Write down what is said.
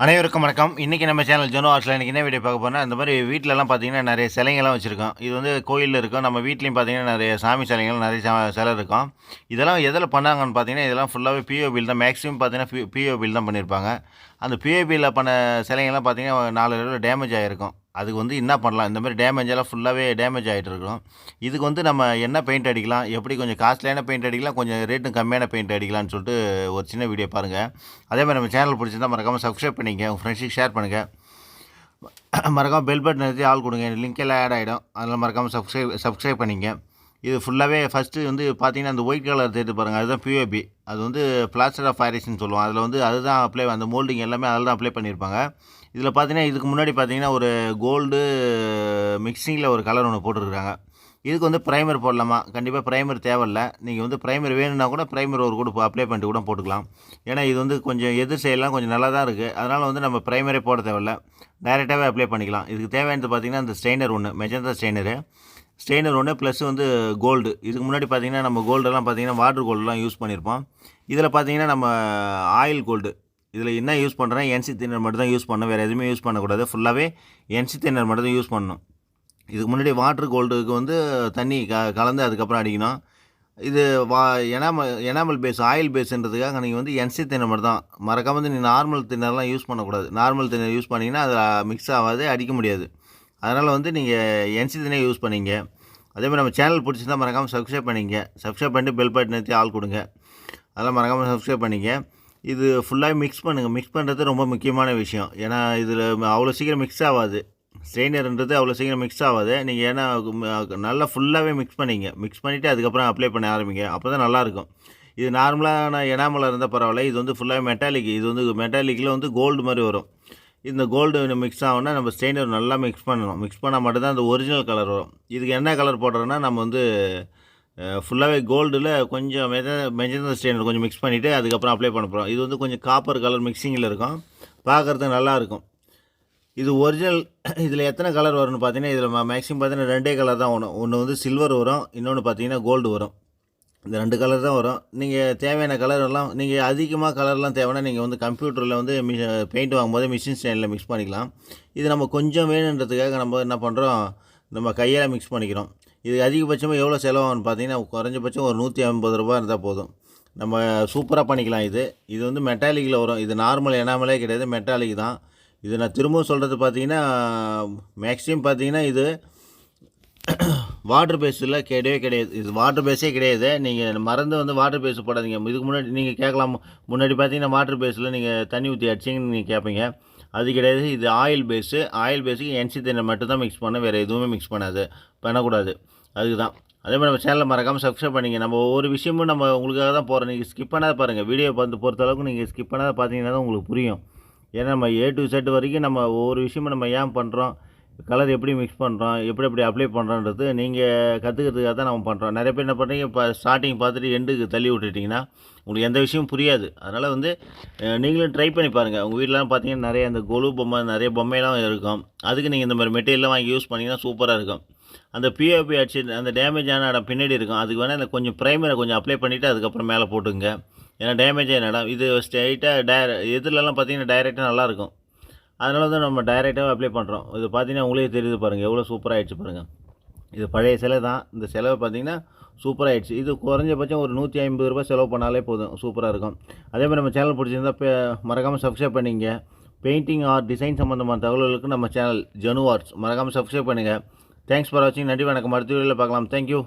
அனைவருக்கும் வணக்கம். இன்றைக்கி நம்ம சேனல் ஜோனோ ஆர்ட்ஸில் இன்றைக்கி என்ன வீடியோ பார்க்க போனால் அந்த மாதிரி வீட்டிலலாம் பார்த்திங்கன்னா நிறைய சிலைங்கள்லாம் வச்சுருக்கோம். இது வந்து கோயிலில் இருக்கும். நம்ம வீட்லேயும் பார்த்தீங்கன்னா நிறைய சாமி சிலைகள் நிறைய சா- சிலை இருக்கும். இதெல்லாம் எதில் பண்ணாங்கன்னு பார்த்தீங்கன்னா இதெல்லாம் ஃபுல்லாகவே பிஓபியில் தான் மேக்ஸிமம் பார்த்தீங்கன்னா பிஓபியில் தான் பண்ணியிருப்பாங்க அந்த பிஓபியில் பண்ண சிலைங்கள்லாம் பார்த்திங்கன்னா நாலு டேமேஜ் ஆகிருக்கும் அதுக்கு வந்து என்ன பண்ணலாம்? இந்த மாதிரி டேமேஜ் எல்லாம் ஃபுல்லாகவே டேமேஜ் ஆகிட்டு இருக்கும் இதுக்கு வந்து நம்ம என்ன பெயிண்ட் அடிக்கலாம்? எப்படி கொஞ்சம் காஸ்ட்லியான பெயிண்ட் அடிக்கலாம்? கொஞ்சம் ரேட்டும் கம்மியான பெயிண்ட் அடிக்கலாம்னு சொல்லிட்டு ஒரு சின்ன வீடியோ பாருங்கள் அதே மாதிரி நம்ம சேனல் பிடிச்சிருந்தா மறக்காமல் சப்ஸ்கிரைப் பண்ணிங்க உங்கள் ஃப்ரெண்ட்ஸுக்கு ஷேர் பண்ணுங்கள் மறக்காமல் பெல் பட்டன் நிறுத்தி ஆள் கொடுங்க. லிங்க் எல்லாம் ஆட் ஆகிடும் அதில் மறக்காமல் சப்ஸ்கிரைப் சப்ஸ்கிரைப் பண்ணிங்க இது ஃபுல்லாகவே ஃபஸ்ட்டு வந்து பார்த்தீங்கன்னா அந்த ஒயிட் கலர் தேர்த்து பாருங்கள் அதுதான் பிஓபி அது வந்து பிளாஸ்டர் ஆஃப் பாரிஸ்ன்னு சொல்லுவோம். அதில் வந்து அதுதான் அப்ளை அந்த மோல்டிங் எல்லாமே அதில் தான் அப்ளை பண்ணியிருப்பாங்க. இதில் பார்த்தீங்கன்னா இதுக்கு முன்னாடி பார்த்தீங்கன்னா ஒரு கோல்டு மிக்சிங்கில் ஒரு கலர் ஒன்று போட்டிருக்காங்க இதுக்கு வந்து ப்ரைமர் போடலாமா? கண்டிப்பாக ப்ரைமர் தேவையில்ல. நீங்கள் வந்து ப்ரைமர் வேணும்னா கூட ப்ரைமர் ஒரு கூட அப்ளை பண்ணிட்டு கூட போட்டுக்கலாம். ஏன்னா இது வந்து கொஞ்சம் எதிர் சைடெலாம் கொஞ்சம் நல்லா தான் இருக்குது அதனால் வந்து நம்ம ப்ரைமரே போட தேவையில்ல. டைரெக்டாகவே அப்ளை பண்ணிக்கலாம். இதுக்கு தேவையானது பார்த்தீங்கன்னா அந்த ஸ்ட்ரெயினர் ஒன்று மெஜந்தா ஸ்ட்ரெயினரு ஸ்டெயினர் ஒன்று ப்ளஸ் வந்து கோல்டு இதுக்கு முன்னாடி பார்த்தீங்கன்னா நம்ம கோல்டெல்லாம் பார்த்தீங்கன்னா வாட்டர் கோல்டெலாம் யூஸ் பண்ணியிருப்போம் இதில் பார்த்தீங்கன்னா நம்ம ஆயில் கோல்டு இதில் என்ன யூஸ் பண்ணுறேன் என்சி தின்னர் மட்டும் தான் யூஸ் பண்ணணும். வேறு எதுவுமே யூஸ் பண்ணக்கூடாது. ஃபுல்லாகவே என்சி தின்னர் மட்டும் தான் யூஸ் பண்ணணும். இதுக்கு முன்னாடி வாட்டர் கோல்டுக்கு வந்து தண்ணி க கலந்து அதுக்கப்புறம் அடிக்கணும். இது வா எனாமல் எனாமல் பேஸ் ஆயில் பேஸுன்றதுக்காக நீங்கள் வந்து என்சி தின்னர் மட்டும் தான். மறக்காமல் வந்து நீ நார்மல் தின்னர்லாம் யூஸ் பண்ணக்கூடாது. நார்மல் தின்னர் யூஸ் பண்ணிங்கன்னா அதில் மிக்ஸ் ஆகாது அடிக்க முடியாது. அதனால் வந்து நீங்கள் என்சி தினை யூஸ் பண்ணீங்க. அதே மாதிரி நம்ம சேனல் பிடிச்சிருந்தா மறக்காமல் சப்ஸ்கிரைப் பண்ணிங்க. சப்ஸ்கிரைப் பண்ணிட்டு பெல் பட்டன் நிறுத்தி ஆள் கொடுங்க. அதெல்லாம் மறக்காமல் சப்ஸ்கிரைப் பண்ணிங்க. இது ஃபுல்லாக மிக்ஸ் பண்ணுங்கள் மிக்ஸ் பண்ணுறது ரொம்ப முக்கியமான விஷயம். ஏன்னா இதில் அவ்வளோ சீக்கிரம் மிக்ஸ் ஆகாது. ஸ்ட்ரெயினர்ன்றது அவ்வளோ சீக்கிரம் மிக்ஸ் ஆகாது. நீங்கள் ஏன்னா நல்லா ஃபுல்லாகவே மிக்ஸ் பண்ணிங்க. மிக்ஸ் பண்ணிவிட்டு அதுக்கப்புறம் அப்ளை பண்ண ஆரம்பிங்க. அப்போ தான் நல்லாயிருக்கும் இது நார்மலான எனாமலாக இருந்தால் பரவாயில்ல. இது வந்து ஃபுல்லாக மெட்டாலிக் இது வந்து மெட்டாலிக்கில் வந்து கோல்டு மாதிரி வரும். இந்த கோல்டு மிக்ஸ் ஆகுனா நம்ம ஸ்டெயினர் நல்லா மிக்ஸ் பண்ணணும். மிக்ஸ் பண்ணால் மட்டும்தான் அந்த ஒரிஜினல் கலர் வரும். இதுக்கு என்ன கலர் போடுறோன்னா நம்ம வந்து ஃபுல்லாகவே கோல்டில் கொஞ்சம் மெத மெஜந்த ஸ்டெயினர் கொஞ்சம் மிக்ஸ் பண்ணிவிட்டு அதுக்கப்புறம் அப்ளை பண்ண போகிறோம் இது வந்து கொஞ்சம் காப்பர் கலர் மிக்சிங்கில் இருக்கும். பார்க்குறதுக்கு நல்லாயிருக்கும் இது ஒரிஜினல் இதில் எத்தனை கலர் வரும்னு பார்த்தீங்கன்னா இதில் மேக்ஸிமம் பார்த்தீங்கன்னா ரெண்டே கலர் தான் வரும் ஒன்று வந்து சில்வர் வரும். இன்னொன்று பார்த்தீங்கன்னா கோல்டு வரும். இந்த ரெண்டு கலர் தான் வரும். நீங்கள் தேவையான கலர் எல்லாம் நீங்கள் அதிகமாக கலர்லாம் தேவைன்னா நீங்கள் வந்து கம்ப்யூட்டரில் வந்து மி பெயிண்ட் வாங்கும்போது மிஷின் ஸ்டைலில் மிக்ஸ் பண்ணிக்கலாம். இது நம்ம கொஞ்சம் வேணுன்றதுக்காக நம்ம என்ன பண்ணுறோம் நம்ம கையால் மிக்ஸ் பண்ணிக்கிறோம். இது அதிகபட்சமாக எவ்வளோ செலவாகும்னு பார்த்தீங்கன்னா குறைஞ்சபட்சம் ஒரு நூற்றி ஐம்பது ரூபா இருந்தால் போதும். நம்ம சூப்பராக பண்ணிக்கலாம் இது. இது வந்து மெட்டாலிக்கில் வரும். இது நார்மல் எனாமலே கிடையாது மெட்டாலிக் தான். இது நான் திரும்பவும் சொல்கிறது பார்த்தீங்கன்னா மேக்ஸிமம் பார்த்தீங்கன்னா இது வாட்டர் பேஸில் கிடையவே கிடையாது. இது வாட்டர் பேஸே கிடையாது. நீங்கள் மறந்து வந்து வாட்டர் பேஸ் போடாதீங்க. இதுக்கு முன்னாடி நீங்கள் கேட்கலாம். முன்னாடி பார்த்தீங்கன்னா வாட்டர் பேஸில் நீங்கள் தண்ணி ஊற்றி அடிச்சிங்கன்னு நீங்கள் கேட்பீங்க அது கிடையாது. இது ஆயில் பேஸு ஆயில் பேஸுக்கு என்சி தண்ணி மட்டும்தான் மிக்ஸ் பண்ண. வேறு எதுவுமே மிக்ஸ் பண்ணாது. பண்ணக்கூடாது. அதுக்கு தான் அதே மாதிரி நம்ம சேனலை மறக்காமல் சப்ஸ்கிரைப் பண்ணிங்க. நம்ம ஒவ்வொரு விஷயமும் நம்ம உங்களுக்காக தான் போகிறோம் நீங்கள் ஸ்கிப் பண்ணாத பாருங்கள் வீடியோ பார்த்து பொறுத்த அளவுக்கு நீங்கள் ஸ்கிப் பண்ணாத பார்த்தீங்கன்னா தான் உங்களுக்கு புரியும். ஏன்னா நம்ம ஏ டு செட் வரைக்கும் நம்ம ஒவ்வொரு விஷயமும் நம்ம ஏன் பண்ணுறோம் கலர் எப்படி மிக்ஸ் பண்ணுறோம் எப்படி எப்படி அப்ளை பண்ணுறோன்றது நீங்கள் கற்றுக்கிறதுக்காக தான் நம்ம பண்ணுறோம் நிறைய பேர் என்ன பண்ணுறீங்க இப்போ ஸ்டார்டிங் பார்த்துட்டு எண்டுக்கு தள்ளி விட்டுட்டிங்கன்னா உங்களுக்கு எந்த விஷயமும் புரியாது. அதனால் வந்து நீங்களும் ட்ரை பண்ணி பாருங்கள் உங்கள் வீட்டிலலாம் பார்த்தீங்கன்னா நிறைய இந்த கொலு பொம்மை நிறைய பொம்மையெல்லாம் இருக்கும். அதுக்கு நீங்கள் இந்த மாதிரி மெட்டீரியல்லாம் வாங்கி யூஸ் பண்ணிங்கன்னா சூப்பராக இருக்கும். அந்த பிஓபி அடிச்சு அந்த டேமேஜ் ஆன இடம் பின்னாடி இருக்கும். அதுக்கு வேணால் இந்த கொஞ்சம் ப்ரைமரை கொஞ்சம் அப்ளை பண்ணிவிட்டு அதுக்கப்புறம் மேலே போட்டுங்க ஏன்னா டேமேஜ் ஆன இடம். இது ஸ்ட்ரைட்டாக டே எதிரிலலாம் பார்த்தீங்கன்னா டைரெக்டாக நல்லாயிருக்கும் அதனால தான் நம்ம டைரெக்டாக அப்ளை பண்ணுறோம் இது பார்த்தீங்கன்னா உங்களே தெரியுது பாருங்கள் எவ்வளோ சூப்பராக ஆயிடுச்சு பாருங்கள் இது பழைய சிலை தான். இந்த செலவு பார்த்தீங்கன்னா சூப்பராகிடுச்சு இது குறைஞ்சபட்சம் ஒரு நூற்றி ஐம்பது ரூபாய் செலவு பண்ணாலே போதும் சூப்பராக இருக்கும். அதே மாதிரி நம்ம சேனல் பிடிச்சிருந்தா இப்போ மறக்காமல் சப்ஸ்கிரைப் பண்ணிங்க. பெயிண்டிங் ஆர் டிசைன் சம்மந்தமான தகவல்களுக்கு நம்ம சேனல் ஜனு ஆர்ட்ஸ் மறக்காமல் சப்ஸ்கிரைப் பண்ணுங்கள் தேங்க்ஸ் ஃபார் வாட்சிங் நன்றி வணக்கம். அடுத்த வீடியோவில் பார்க்கலாம். தேங்க்யூ